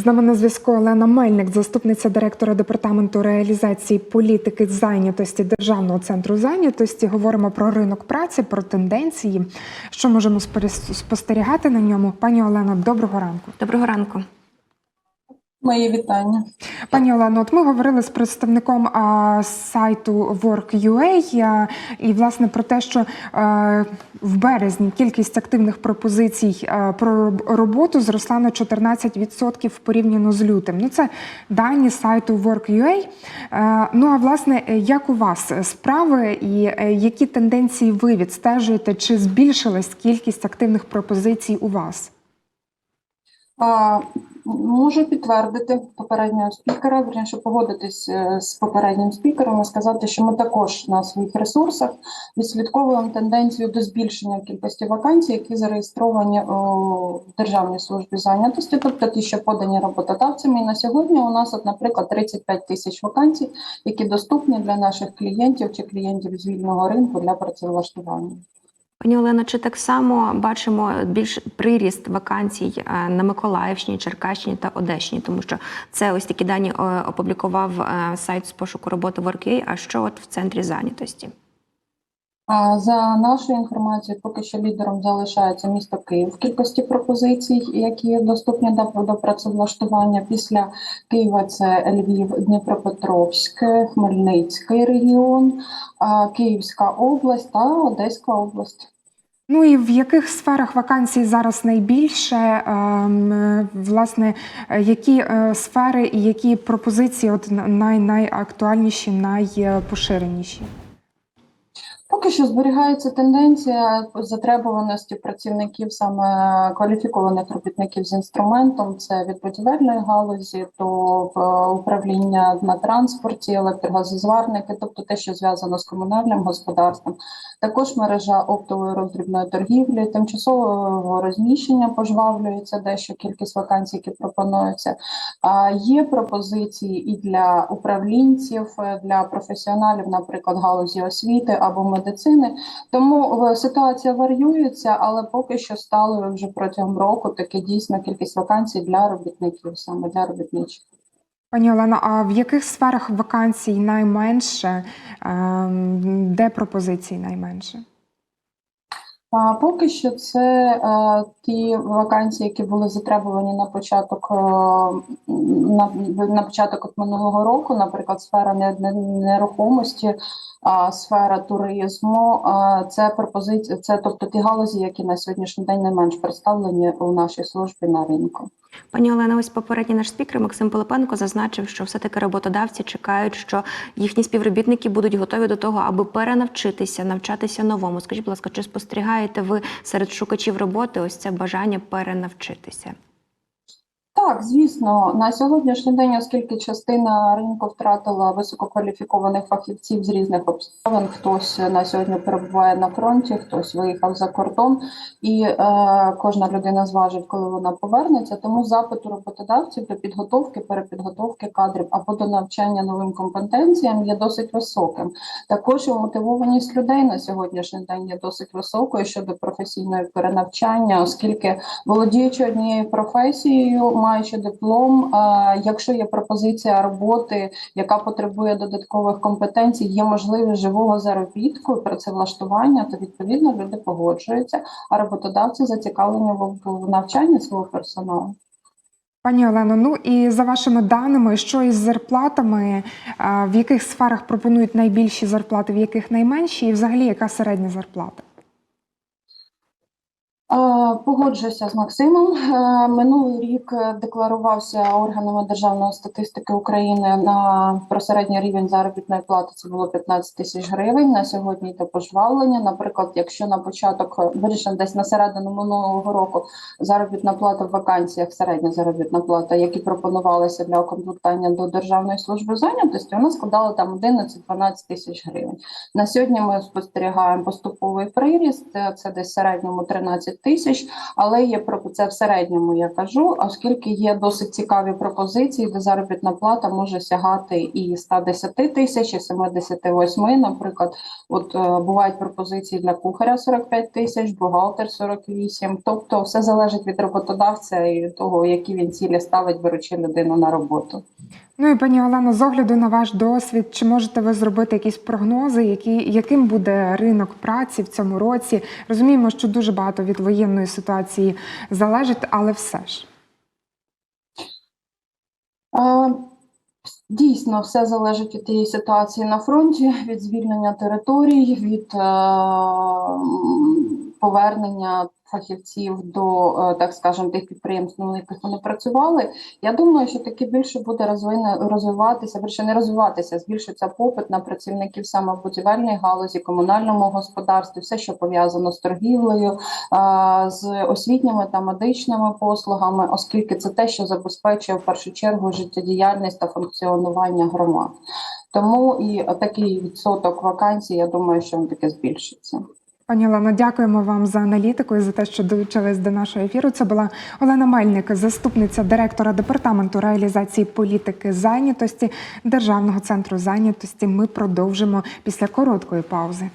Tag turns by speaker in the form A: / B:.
A: З нами на зв'язку Олена Мельник, заступниця директора департаменту реалізації політики зайнятості Державного центру зайнятості. Говоримо про ринок праці, про тенденції, що можемо спостерігати на ньому. Пані Олено, доброго ранку.
B: Доброго ранку.
C: Мої вітання.
A: Пані Олено, от ми говорили з представником а, сайту Work.ua а, і власне про те, що а, в березні кількість активних пропозицій а, про роботу зросла на 14% порівняно з лютим. Ну це дані сайту Work.ua. Е, Ну а власне, як у вас справи і е, які тенденції ви відстежуєте? Чи збільшилась кількість активних пропозицій у вас?
C: Можу підтвердити попереднього спікера, вірніше погодитись е, з попереднім спікером і сказати, що ми також на своїх ресурсах відслідковуємо тенденцію до збільшення кількості вакансій, які зареєстровані у Державній службі зайнятості, тобто ті, що подані роботодавцями. І на сьогодні у нас, от, наприклад, 35 тисяч вакансій, які доступні для наших клієнтів чи клієнтів з вільного ринку для працевлаштування.
B: Пані Олено, чи так само бачимо більш приріст вакансій е, на Миколаївщині, Черкащині та Одещині, тому що це ось такі дані е, опублікував е, сайт з пошуку роботи Work.ua, а що от в центрі зайнятості?
C: За нашою інформацією, поки що лідером залишається місто Київ в кількості пропозицій, які доступні до, працевлаштування. Після Києва це Львів, Дніпропетровськ, Хмельницький регіон, Київська область та Одеська область.
A: Ну і в яких сферах вакансій зараз найбільше? Ем, Власне, які е, сфери і які пропозиції от най, найактуальніші, найпоширеніші?
C: Поки що зберігається тенденція затребуваності працівників, саме кваліфікованих робітників з інструментом. Це від будівельної галузі до е, управління на транспорті, електрогазозварники, тобто те, що зв'язано з комунальним господарством. Також мережа оптової роздрібної торгівлі, тимчасового розміщення пожвавлюється дещо кількість вакансій, які пропонуються. А є пропозиції і для управлінців, е, для професіоналів, наприклад, галузі освіти або медицини. Тому е, ситуація варіюється, але поки що стало вже протягом року таке дійсно кількість вакансій для робітників, саме для робітничих.
A: Пані Олено, а в яких сферах вакансій найменше? Ем, Де пропозицій найменше?
C: А поки що це е, ті вакансії, які були затребувані на початок е, на, на початок от минулого року, наприклад, сфера не- не- нерухомості, а сфера туризму. А це пропозиція, це тобто ті галузі, які на сьогоднішній день найменш представлені у нашій службі на ринку.
B: Пані Олена, ось попередній наш спікер Максим Пилипенко зазначив, що все-таки роботодавці чекають, що їхні співробітники будуть готові до того, аби перенавчитися, навчатися новому. Скажіть, будь ласка, чи спостерігаєте ви серед шукачів роботи ось це бажання перенавчитися?
C: Так, звісно, на сьогоднішній день, оскільки частина ринку втратила висококваліфікованих фахівців з різних обставин, хтось на сьогодні перебуває на фронті, хтось виїхав за кордон, і е, кожна людина зважить, коли вона повернеться. Тому запит у роботодавців до підготовки, перепідготовки кадрів або до навчання новим компетенціям є досить високим. Також і мотивованість людей на сьогоднішній день є досить високою щодо професійного перенавчання, оскільки володіючи однією професією, маючи диплом, е, якщо є пропозиція роботи, яка потребує додаткових компетенцій, є можливість живого заробітку, працевлаштування, то відповідно люди погоджуються, а роботодавці зацікавлені в, навчанні свого персоналу.
A: Пані Олено, ну і за вашими даними, що із зарплатами, в яких сферах пропонують найбільші зарплати, в яких найменші, і взагалі яка середня зарплата?
C: Е, Погоджуюся з Максимом. Е, Минулий рік декларувався органами Державної статистики України на про середній рівень заробітної плати. Це було 15 тисяч гривень. На сьогодні йде пожвавлення. Наприклад, якщо на початок е, вирішено десь на середину минулого року заробітна плата в вакансіях, середня заробітна плата, які пропонувалися для окомплектування до Державної служби зайнятості, вона складала там 11-12 тисяч гривень. На сьогодні ми спостерігаємо поступовий приріст. Це десь середньому 13 тисяч. але є про це в середньому. Я кажу, оскільки є досить цікаві пропозиції, де заробітна плата може сягати і 110 тисяч, і 78, Наприклад, от е, бувають пропозиції для кухаря 45 тисяч, бухгалтер 48. Тобто, все залежить від роботодавця і від того, які він цілі ставить, беручи людину на роботу.
A: Ну і пані Олено, з огляду на ваш досвід, чи можете ви зробити якісь прогнози, які, яким буде ринок праці в цьому році? Розуміємо, що дуже багато від воєнної ситуації залежить, але все ж.
C: Е, Дійсно, все залежить від тієї ситуації на фронті, від звільнення територій, від е, повернення фахівців до, е, так скажемо, тих підприємств, на яких вони працювали. Я думаю, що таки більше буде розвине, розвиватися, більше не розвиватися, збільшиться попит на працівників саме в будівельній галузі, комунальному господарстві, все, що пов'язано з торгівлею, е, з освітніми та медичними послугами, оскільки це те, що забезпечує в першу чергу життєдіяльність та функціонування громад. Тому і такий відсоток вакансій, я думаю, що він таки збільшиться.
A: Пані Олено, дякуємо вам за аналітику і за те, що долучились до нашого ефіру. Це була Олена Мельник, заступниця директора департаменту реалізації політики зайнятості Державного центру зайнятості. Ми продовжимо після короткої паузи.